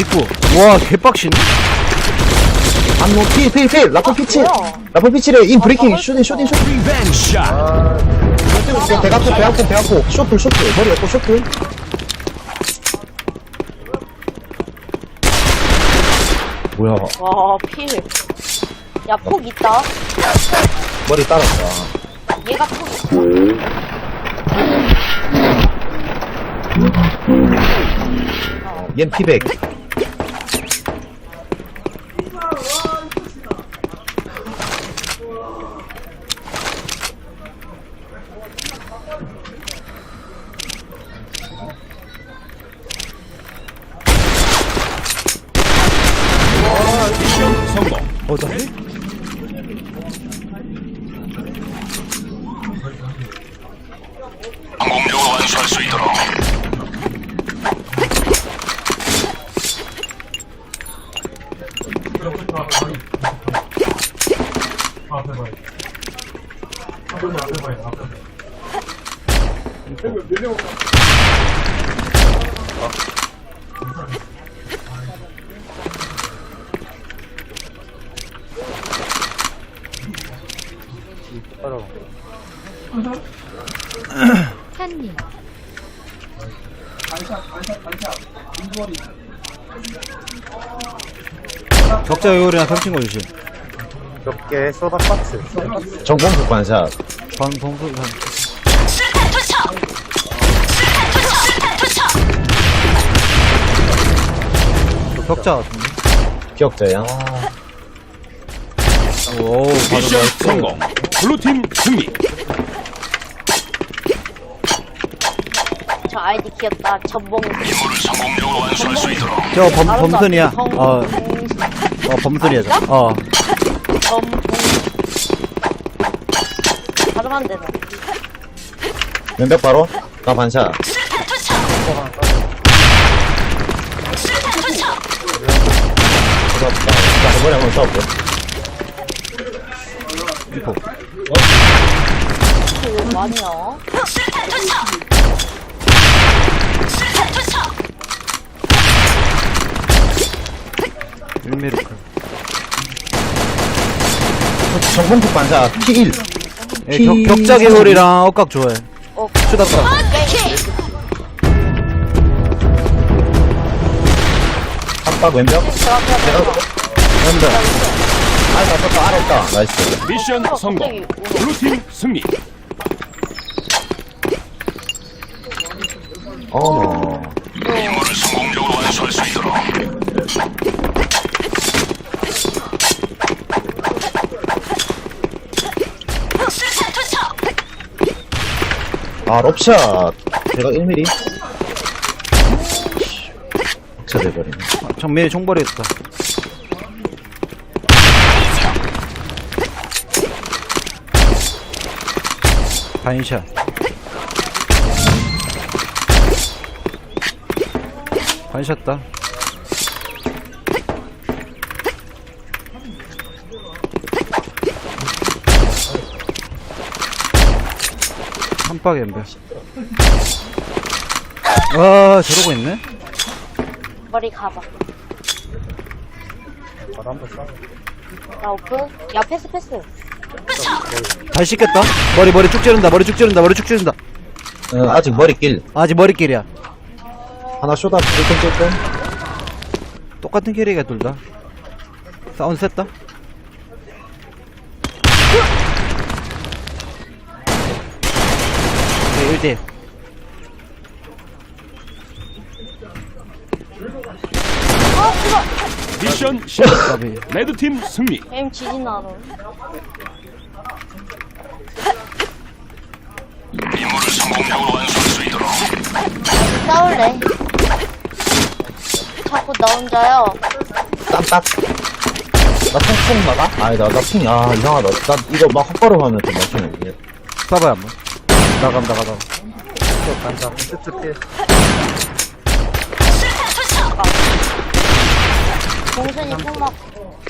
직구. 와, 개빡신. 안노 필, 필, 필. 라플 피치. 라플 피치래. 인 브레이킹. 슈팅, 슈팅. 리벤지 샷. 대각고, 대각고, 대각고. 쇼플, 쇼플. 머리 없고 쇼플. 뭐야. 와, 필. 야, 폭 있다. 머리 따랐다. 얘가 폭 있어. 얜 피백. 한님 격자 요리나 펼친 거 주시. 몇개 쏘다 박스. 정봉국 반샷. 반, 범수, 반. 격자 같은데? 기억자야. 오, 미션 성공. 블루팀 승리. 저 아이디 귀엽다. 전봉. 임무를 성공적으로 완수할 수 있도록. 저 범, 범선이야. 정- 어, 정- 어, 범선이야, 저. 어. 전봉. 바로 안 되네. 왼벽 바로. 나 반샷. 좋았다. 자, 이번에 한번. 이게 왜 많이야? 1미리크. 정봉국 반샷. P1. 예, 격, 격자 개홀이랑 억각 좋아해. 어, 추닥각. 깜빡 왼벽. 들어가면 간다. 아, 나 떴다. 알았다. 나이스. 미션 성공. 블루팀 승리. 어머. 아, 럽샷. 제가 1mm. 차 돼버리네. 아, 정민이 총 버리겠다. 반샷. 반샷다. 엠베. 아, 저러고 있네? 머리 가봐. 나 오픈? 야, 패스, 패스. 잘 씻겠다. 머리 머리 쭉 자른다. 머리 쭉 자른다. 머리 쭉 자른다. 어, 아직 머리길. 아직 머리길이야. 하나 쇼다. 조금 조금. 똑같은 캐리가 둘 다. 사운드 셌다. 네, 1대1. 미션 시 까비. 레드팀 승리. 게임 지진 않아. 임무를 성공적으로 완수할 수 있도록. 싸울래. 자꾸 나 혼자요. 깜빡. 나 퉁퉁 막아? 아니, 나, 나 퉁, 아, 이상하다. 나 이거 막 헛걸음 하면 좀 막히네, 이게. 쏴봐요, 한번. 나감, 나가, 나 가. 동순이 폭 맞고.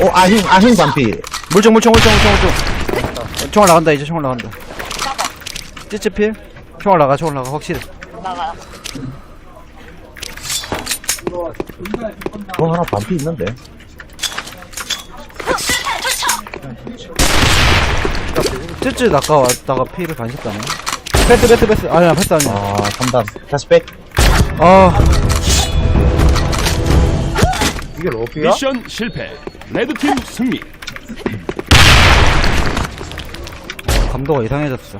어, 아힘, 아힘 반피. 물총, 물총, 물총, 물총, 물총. 총알 나간다, 이제 총알 나간다. 찌찌필? 총알 나가, 총알 나가, 확실해. 나가요. 그거 하나 반피 있는데. 쯔쯔 아까 왔다가 피를 반씩 따네. 패스, 패스, 패스. 아니야, 패스 아니야. 아, 3단. 다시 백. 아, 이게 러비야? 미션 실패. 레드팀 승리. 감도가 이상해졌어.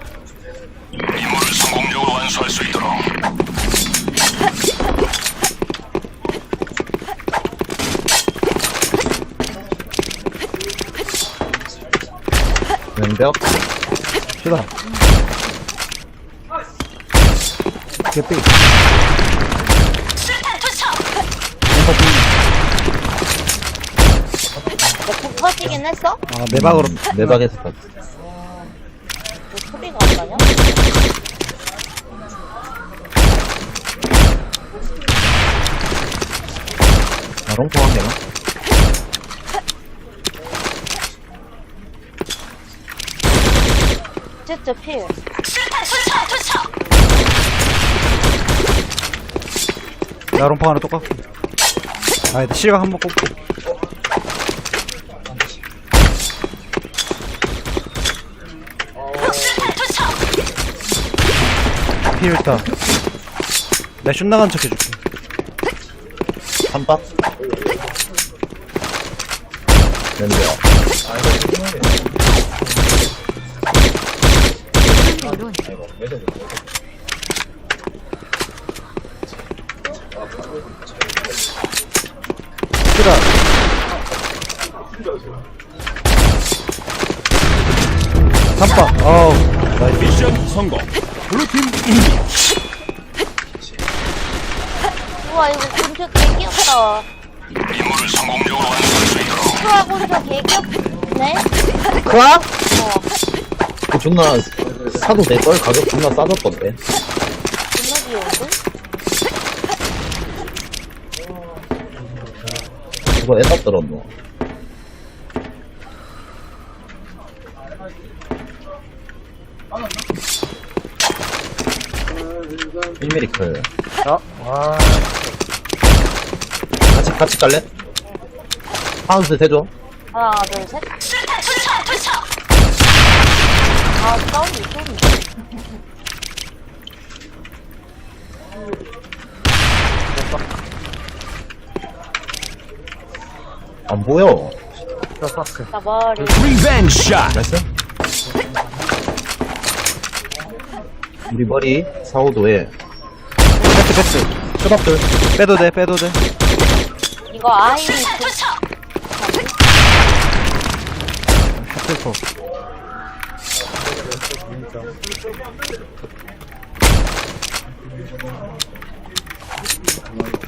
임무를 성공적으로 완수할 수 있도록. 왼벽. 쉬다. 개삐. 터지긴 했어? 아, 매박으로. 내박에서 봤왜 소리가 안 나냐? 아, 롱포 한 개나? 쯔쯔 필. 야, 롬파 하나 똑같고. 아, 실각 한번 꼽고. 피일다. 내슛 나간 척 해줄게. 한박. 왼벽. 쉬다. 삼박. 어우, 나이스. 미션 성공. 블루팀 승리. 우와, 이거 곤초 개 귀엽다. 임무를 성공적으로 완수할 수 있도록. 우와, 곤초 개 귀엽네? 크아? 어, 그 존나 사도 될걸? 가격 존나 싸졌던데. 존나 귀여운데? 그거 애답 들었노. 일미리클 아, 와. 같이, 같이 갈래? 하우스 대줘. 하나, 둘, 셋. 아, 사운드 있었는데. 안 보여. 나 머리. 리벤지 샷. 나이스. 우리 머리 4, 5도에 패스, 패스. 쇼답들. 빼도 돼, 빼도 돼. 이거 아이 그 슈퍼.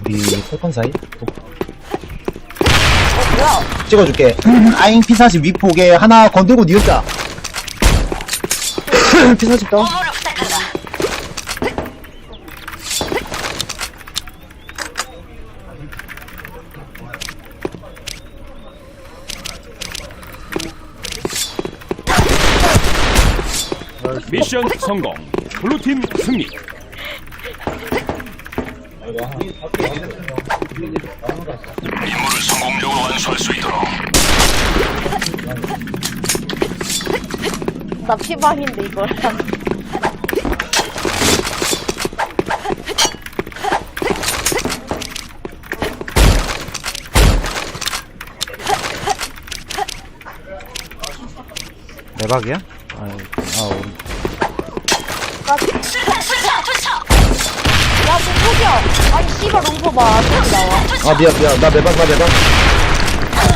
우리 세컨 사이? 어, 뭐야? 찍어줄게. 아잉 P40 윗폭에 하나 건들고 니었자. P40 다운. 미션 성공. 블루팀 승리. 임무를 성공적으로 완수할 수 있도록. 나 피방인데, 이거랑. 매박이야? 아, 아, 오른. 야, 뭐 포기야. 아니, 씨발, 롱포 봐. 저기 나와. 아 미안 미안. 나 매박 나 매박.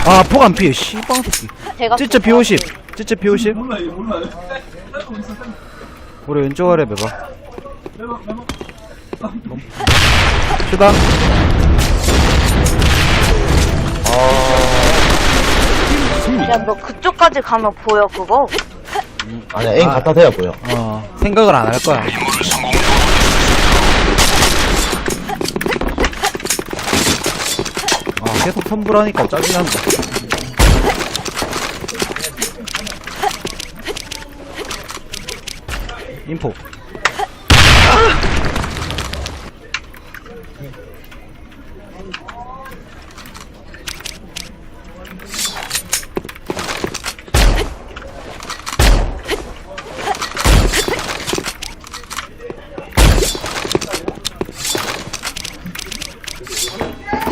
아, 폭 안 피해. 씨빵 새끼. 제가 찌찌 P50. 찌찌 P50. 우리 왼쪽 아래 매박. 쇼다. 야, 너 그쪽까지 가면 보여, 그거? 아니야 에임 갖다 대야 보여. 어, 생각을 안 할 거야. 아, 계속 선불하니까 짜증난다. 인포.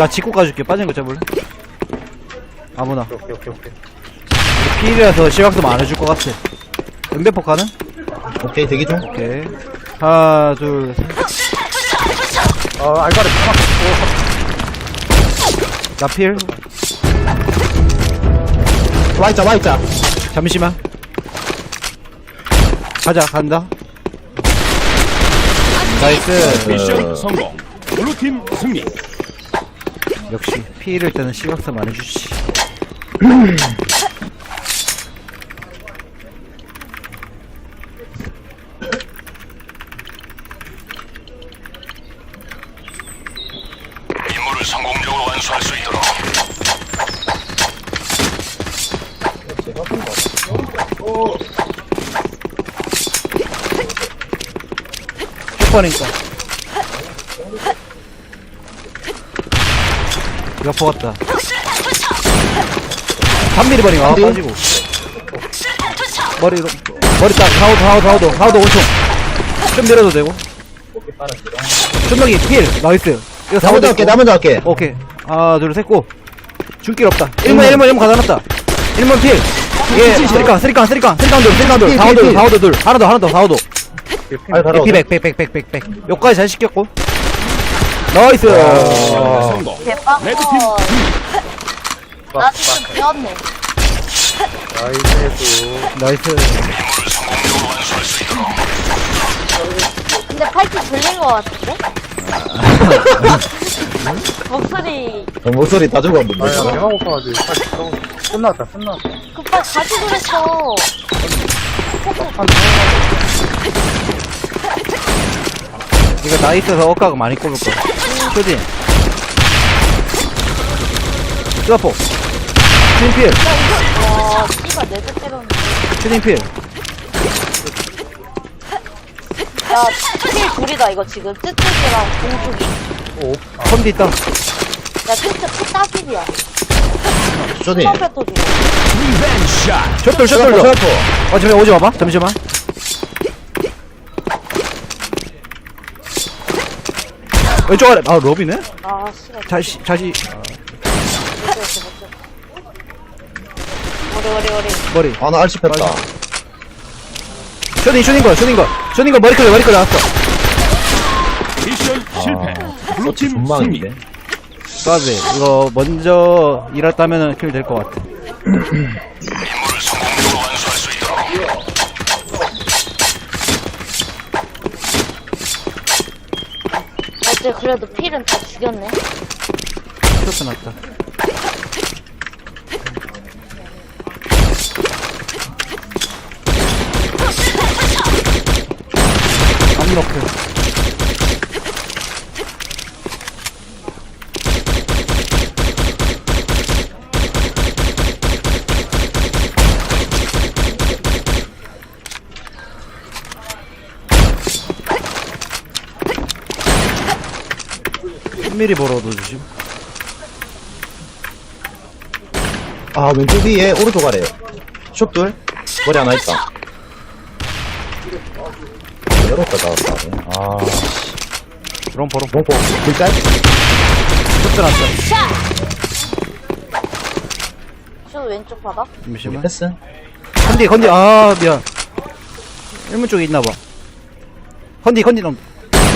나 직구 까줄게. 빠진 거 잡을래? 아무나. 오케이, 오케이, 오케이. 필이라서 시각도 안 해줄 것 같아. 응대폭 가는? 오케이, 대기 중. 오케이. 하나, 둘, 셋. 어, 알바를 하나 나 필. Y자, Y자. 잠시만. 가자, 간다. 나이스. 미션 성공. 블루팀 승리. 역시, 피를 때는 시각도 안 해주지. 임무를 성공적으로 완수할 수 있도록. 슈퍼니까. 옆포 같다. 3mm 버링, 아? 빠지고. 머리로, 머리 딱, 하우드, 하우드, 하우드, 하우드 5초. 좀 내려도 되고. 쫀덕이, 필, 나이스. 이거 나 먼저 4호 할게, 나 먼저 할게. 오케이. 하나, 둘, 셋, 고. 줄길 없다. 1번, 1번, 1번 가다놨다. 1번 필. 예, 쓰리깡, 쓰리깡, 쓰리깡, 쓰리깡 둘, 쓰리깡 둘, 필, 4호 필, 둘, 필. 4호 둘, 둘. 하나 더, 하나 더, 4호 둘. 아니, 바로. 에피 백, 백, 백, 백, 백, 백. 여기까지 잘 시켰고. 나이스. 성공. 대박. 레드팀 나 지금 배웠네. 나이스. 있도록. 근데 팔찌 들린 거 같은데? 목소리 어, 목소리 다 주고 한번 고파가지고. 빨리 들어가. 끝났다, 끝났다. 급하게 가지 그랬어. 이거 나 있어서 억가가 많이 꼽을 거야. 쇼딘. 슈퍼. 슈딘필. 와, 씨가 내대 때렸는데. 슈딘필. 야, 필 둘이다, 이거 지금. 뜨뜻이랑 공쪽이. 오, 컴디 있다. 야, 트 따길이야. 쇼디. 트럼펫도 주고. 리벤샷. 셔틀, 셔틀. 셔틀. 어, 잠시만, 오지 마봐. 잠시만. 왼쪽 아래. 아, 러비네? 아, 못했어, 못했어. 오래, 오래, 오래. 머리. 아, 나 알씹혔다. 쇼딘, 쇼딘 거, 쇼딘 거. 쇼딘 거 머리 끌려, 머리 끌려 나왔어. 미션 실패. 블루팀 승리. 전망인데. 까비. 이거 먼저 일했다면은 킬될것 같아. 어째 그래도 필은 다 죽였네. 쇼트 났다. 3mm 벌어도 주심. 아, 왼쪽 위에 오른쪽 아래요. 숍둘. 머리 하나 있다. 열었다, 나왔다. 아. 드럼 벌어. 뭐고? 글자? 숍둘 한 점. 쇼 왼쪽 바닥? 잠시만. 패스. 컨디, 컨디, 아, 미안. 일문 쪽에 있나봐. 컨디, 컨디 넘.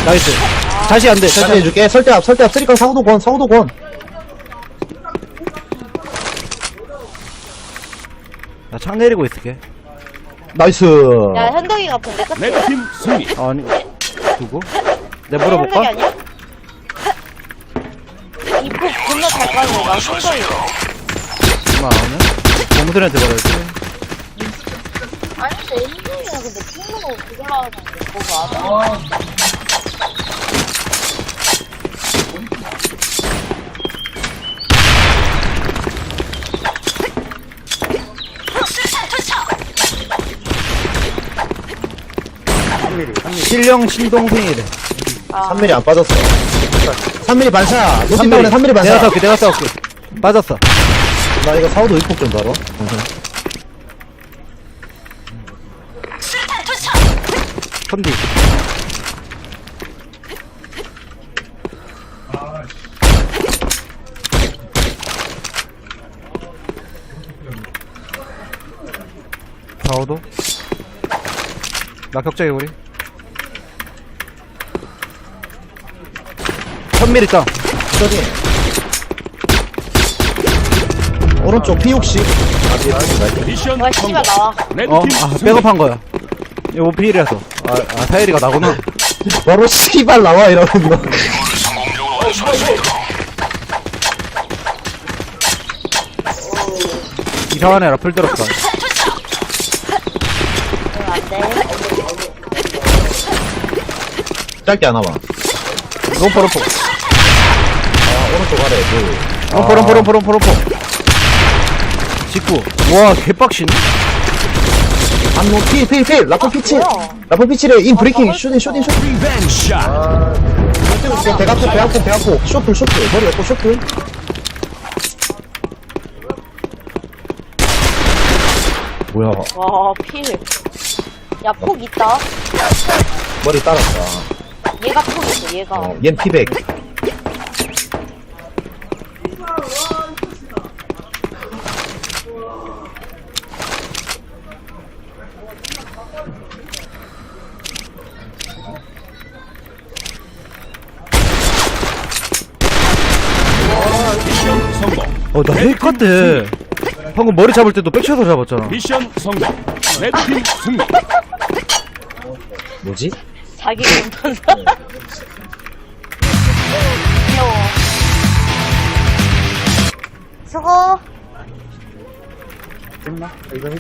나이스. 다시 안 돼, 다시 다시 안 돼. 해줄게. 설대합, 설대합. 쓰리깡 사고도 권, 사고도 권. 나창 내리고 있을게. 나이스. 야, 현덕이 같은데, 그치? 레드팀 승리. 아니, 누구? 내가 현덕이 물어볼까? 아니야? 이거 존나 잘 까는 나 현덕이. 안 하네? 공들한테 말해야지. 아니, 내 현덕이야. 근데 친구가 그걸 하는데, 그거 알아? 실령 신동생이래. 아. 3mm 안 빠졌어. 3mm 반사. 노신다운에 3mm 내가 반사. 싸울게 내가 싸울게 빠졌어 나 이거 사우도 입폭 좀 봐봐. 컨디 사오도 나 격자에 우리 천밀 있다. 저기. 오른쪽 P60. 아, 뒤에 나이스. 미션 와, 씨발, 나와. 레드팀 어, 아, 백업한 거야. 이거 피일이라서. 아, 아, 사일이가 나구나. 바로 씨발 나와, 이러는 거. 이상한 애라 풀 들었다. 응, 안 돼. 짧게 하나만. 롬포, 롬포. 아, 오른쪽 아래, 그. 롬포, 롬포, 롬포, 롬포, 롬포. 직구. 와, 개빡신. 안노, 필, 필, 필! 라플 피치! 라플 피치래, 인 브레이킹, 슈팅, 슈팅, 슈팅. 리벤지 샷배 갖고, 배 갖고, 배 갖고. 쇼플, 쇼플. 머리 갖고, 쇼플. 뭐야, 와, 필. 야, 폭 있다. 머리 따랐다. 얘가 폭 있어, 얘가. 어, 얜 피백. 미션 성공 어, 나 헬카트. 방금 머리 잡을 때도 백샷으로 잡았잖아. 미션 성공 레드팀 승리 뭐지? 자기 운전사. 귀여워. 수고. 됐나? 이거